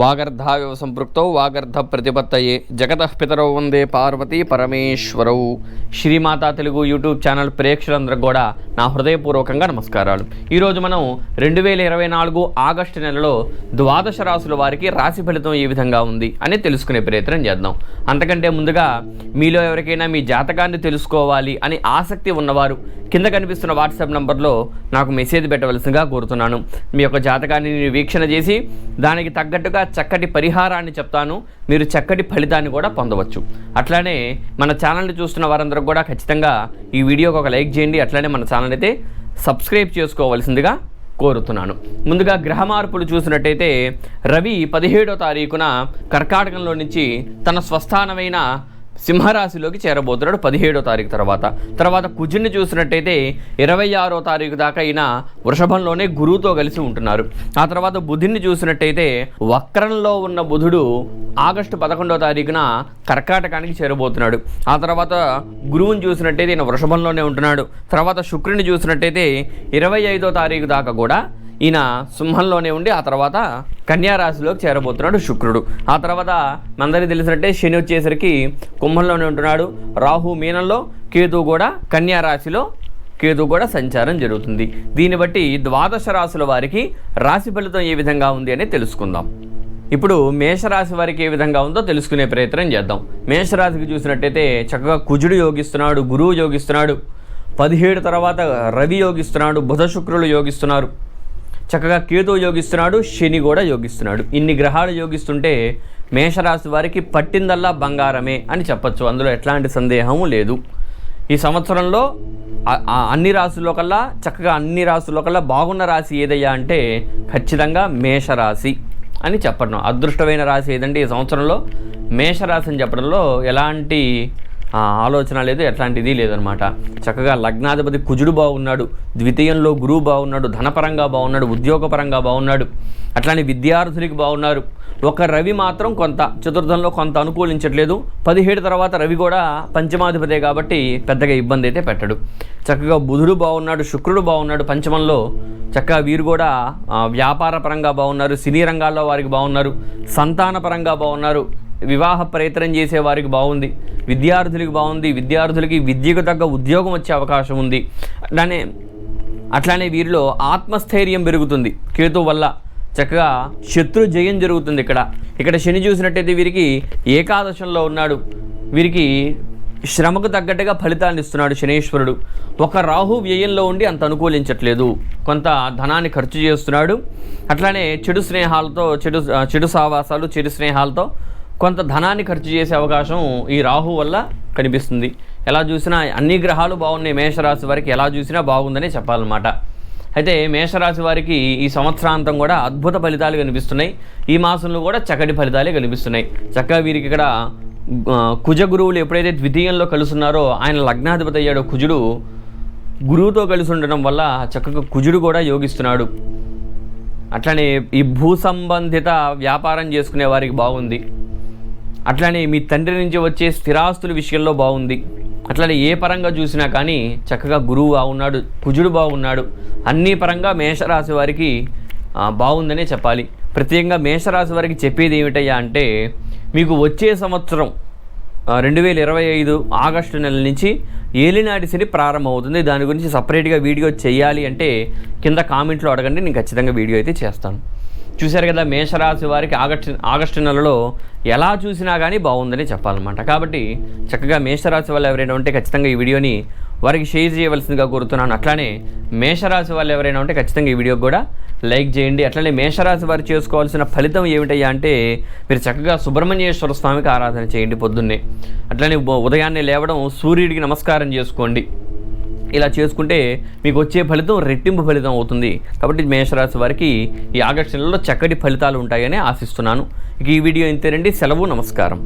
వాగర్ధావివ సంపృక్తౌ వాగర్ధ ప్రతిపత్తయే. జగత పితరౌ వందే పార్వతీ పరమేశ్వరౌ. శ్రీమాతా తెలుగు యూట్యూబ్ ఛానల్ ప్రేక్షకులందరికీ కూడా నా హృదయపూర్వకంగా నమస్కారాలు. ఈరోజు మనం రెండు వేల ఇరవై నాలుగు ఆగస్టు నెలలో ద్వాదశ రాసుల వారికి రాశి ఫలితం ఏ విధంగా ఉంది అని తెలుసుకునే ప్రయత్నం చేద్దాం. అంతకంటే ముందుగా మీలో ఎవరికైనా మీ జాతకాన్ని తెలుసుకోవాలి అని ఆసక్తి ఉన్నవారు కింద కనిపిస్తున్న వాట్సాప్ నంబర్లో నాకు మెసేజ్ పెట్టవలసిందిగా కోరుతున్నాను. మీ యొక్క జాతకాన్ని నేను వీక్షణ చేసి దానికి తగ్గట్టుగా చక్కటి పరిహారాన్ని చెప్తాను. మీరు చక్కటి ఫలితాన్ని కూడా పొందవచ్చు. అట్లానే మన ఛానల్ని చూస్తున్న వారందరూ కూడా ఖచ్చితంగా ఈ వీడియోకి ఒక లైక్ చేయండి. అట్లానే మన ఛానల్ అయితే సబ్స్క్రైబ్ చేసుకోవాల్సిందిగా కోరుతున్నాను. ముందుగా గ్రహ మార్పులు చూసినట్టయితే రవి పదిహేడో తారీఖున కర్కాటకంలో నుంచి తన స్వస్థానమైన సింహరాశిలోకి చేరబోతున్నాడు పదిహేడో తారీఖు తర్వాత. తర్వాత కుజుని చూసినట్టయితే ఇరవై ఆరో తారీఖు దాకా ఈయన వృషభంలోనే గురువుతో కలిసి ఉంటున్నారు. ఆ తర్వాత బుధుని చూసినట్టయితే వక్రంలో ఉన్న బుధుడు ఆగస్టు పదకొండో తారీఖున కర్కాటకానికి చేరబోతున్నాడు. ఆ తర్వాత గురువుని చూసినట్టయితే ఈయన వృషభంలోనే ఉంటున్నాడు. తర్వాత శుక్రుని చూసినట్టయితే ఇరవై ఐదో తారీఖు దాకా కూడా ఈయన సింహంలోనే ఉండి ఆ తర్వాత కన్యారాశిలోకి చేరబోతున్నాడు శుక్రుడు. ఆ తర్వాత మనందరికీ తెలిసినట్టే శని వచ్చేసరికి కుంభంలోనే ఉంటున్నాడు. రాహు మీనంలో కేతు కూడా కన్యారాశిలో కేతు కూడా సంచారం జరుగుతుంది. దీన్ని బట్టి ద్వాదశ రాశుల వారికి రాశి ఫలితం ఏ విధంగా ఉంది అని తెలుసుకుందాం. ఇప్పుడు మేషరాశి వారికి ఏ విధంగా ఉందో తెలుసుకునే ప్రయత్నం చేద్దాం. మేషరాశికి చూసినట్టయితే చక్కగా కుజుడు యోగిస్తున్నాడు గురువు యోగిస్తున్నాడు పదిహేడు తర్వాత రవి యోగిస్తున్నాడు బుధ శుక్రులు యోగిస్తున్నారు. చక్కగా కేతు యోగిస్తున్నాడు శని కూడా యోగిస్తున్నాడు. ఇన్ని గ్రహాలు యోగిస్తుంటే మేషరాశి వారికి పట్టిందల్లా బంగారమే అని చెప్పచ్చు. అందులో ఎట్లాంటి సందేహము లేదు. ఈ సంవత్సరంలో అన్ని రాశుల్లో కల్లా చక్కగా అన్ని రాశుల్లో కల్లా బాగున్న రాశి ఏదయ్యా అంటే ఖచ్చితంగా మేషరాశి అని చెప్పడం. అదృష్టమైన రాశి ఏదంటే ఈ సంవత్సరంలో మేషరాశి అని చెప్పడంలో ఎలాంటి ఆలోచన లేదు ఎట్లాంటిది లేదనమాట. చక్కగా లగ్నాధిపతి కుజుడు బాగున్నాడు ద్వితీయంలో గురువు బాగున్నాడు ధనపరంగా బాగున్నాడు ఉద్యోగపరంగా బాగున్నాడు అట్లానే విద్యార్థులకి బాగున్నారు ఒక రవి మాత్రం కొంత చతుర్థంలో కొంత అనుకూలించట్లేదు. పదిహేడు తర్వాత రవి కూడా పంచమాధిపతే కాబట్టి పెద్దగా ఇబ్బంది అయితే పెట్టడు. చక్కగా బుధుడు బాగున్నాడు శుక్రుడు బాగున్నాడు పంచమంలో చక్కగా వీరు కూడా వ్యాపార పరంగా బాగున్నారు సినీ రంగాల్లో వారికి బాగున్నారు సంతాన పరంగా బాగున్నారు వివాహ ప్రయత్నం చేసే వారికి బాగుంది విద్యార్థులకి బాగుంది విద్యార్థులకి విద్యకు తగ్గ ఉద్యోగం వచ్చే అవకాశం ఉంది. అట్లానే అట్లానే వీరిలో ఆత్మస్థైర్యం పెరుగుతుంది. కేతు వల్ల చక్కగా శత్రు జయం జరుగుతుంది ఇక్కడ. ఇక్కడ శని చూసినట్టయితే వీరికి ఏకాదశంలో ఉన్నాడు. వీరికి శ్రమకు తగ్గట్టుగా ఫలితాన్ని ఇస్తున్నాడు శనీశ్వరుడు. ఒక రాహు వ్యయంలో ఉండి అంత అనుకూలించట్లేదు. కొంత ధనాన్ని ఖర్చు చేస్తున్నాడు. అట్లానే చెడు స్నేహాలతో చెడు చెడు సావాసాలు చెడు స్నేహాలతో కొంత ధనాన్ని ఖర్చు చేసే అవకాశం ఈ రాహు వల్ల కనిపిస్తుంది. ఎలా చూసినా అన్ని గ్రహాలు బాగున్నాయి. మేషరాశి వారికి ఎలా చూసినా బాగుందనే చెప్పాలన్నమాట. అయితే మేషరాశి వారికి ఈ సంవత్సరాంతం కూడా అద్భుత ఫలితాలు కనిపిస్తున్నాయి. ఈ మాసంలో కూడా చక్కటి ఫలితాలే కనిపిస్తున్నాయి. చక్కగా వీరికి ఇక్కడ కుజ గురువులు ఎప్పుడైతే ద్వితీయంలో కలుస్తున్నారో ఆయన లగ్నాధిపతి అయ్యాడో కుజుడు గురువుతో కలిసి ఉండడం వల్ల చక్కగా కుజుడు కూడా యోగిస్తున్నాడు. అట్లనే ఈ భూ సంబంధిత వ్యాపారం చేసుకునే వారికి బాగుంది. అట్లానే మీ తండ్రి నుంచి వచ్చే స్థిరాస్తుల విషయంలో బాగుంది. అట్లానే ఏ పరంగా చూసినా కానీ చక్కగా గురువు బాగున్నాడు కుజుడు బాగున్నాడు. అన్ని పరంగా మేషరాశి వారికి బాగుందనే చెప్పాలి. ప్రత్యేకంగా మేషరాశి వారికి చెప్పేది ఏమిటయ్యా అంటే మీకు వచ్చే సంవత్సరం రెండు వేల ఇరవై ఐదు ఆగస్టు నెల నుంచి ఏలినాటి శని ప్రారంభమవుతుంది. దాని గురించి సపరేట్గా వీడియో చేయాలి అంటే కింద కామెంట్లో అడగండి నేను ఖచ్చితంగా వీడియో అయితే చేస్తాను. చూశారు కదా మేషరాశి వారికి ఆగస్టు ఆగస్టు నెలలో ఎలా చూసినా కానీ బాగుందని చెప్పాలన్నమాట. కాబట్టి చక్కగా మేషరాశి వాళ్ళు ఎవరైనా ఉంటే ఖచ్చితంగా ఈ వీడియోని వారికి షేర్ చేయవలసిందిగా కోరుతున్నాను. అట్లానే మేషరాశి వాళ్ళు ఎవరైనా ఉంటే ఖచ్చితంగా ఈ వీడియోకి కూడా లైక్ చేయండి. అట్లనే మేషరాశి వారు చేసుకోవాల్సిన ఫలితం ఏమిటయ్యా అంటే మీరు చక్కగా సుబ్రహ్మణ్యేశ్వర స్వామికి ఆరాధన చేయండి పొద్దున్నే. అట్లనే ఉదయాన్నే లేవడం సూర్యుడికి నమస్కారం చేసుకోండి. ఇలా చేసుకుంటే మీకు వచ్చే ఫలితం రెట్టింపు ఫలితం అవుతుంది. కాబట్టి మేషరాశి వారికి ఈ ఆగస్టు నెలలో చక్కటి ఫలితాలు ఉంటాయని ఆశిస్తున్నాను. ఈ వీడియో ఇంతేనండి సెలవు నమస్కారం.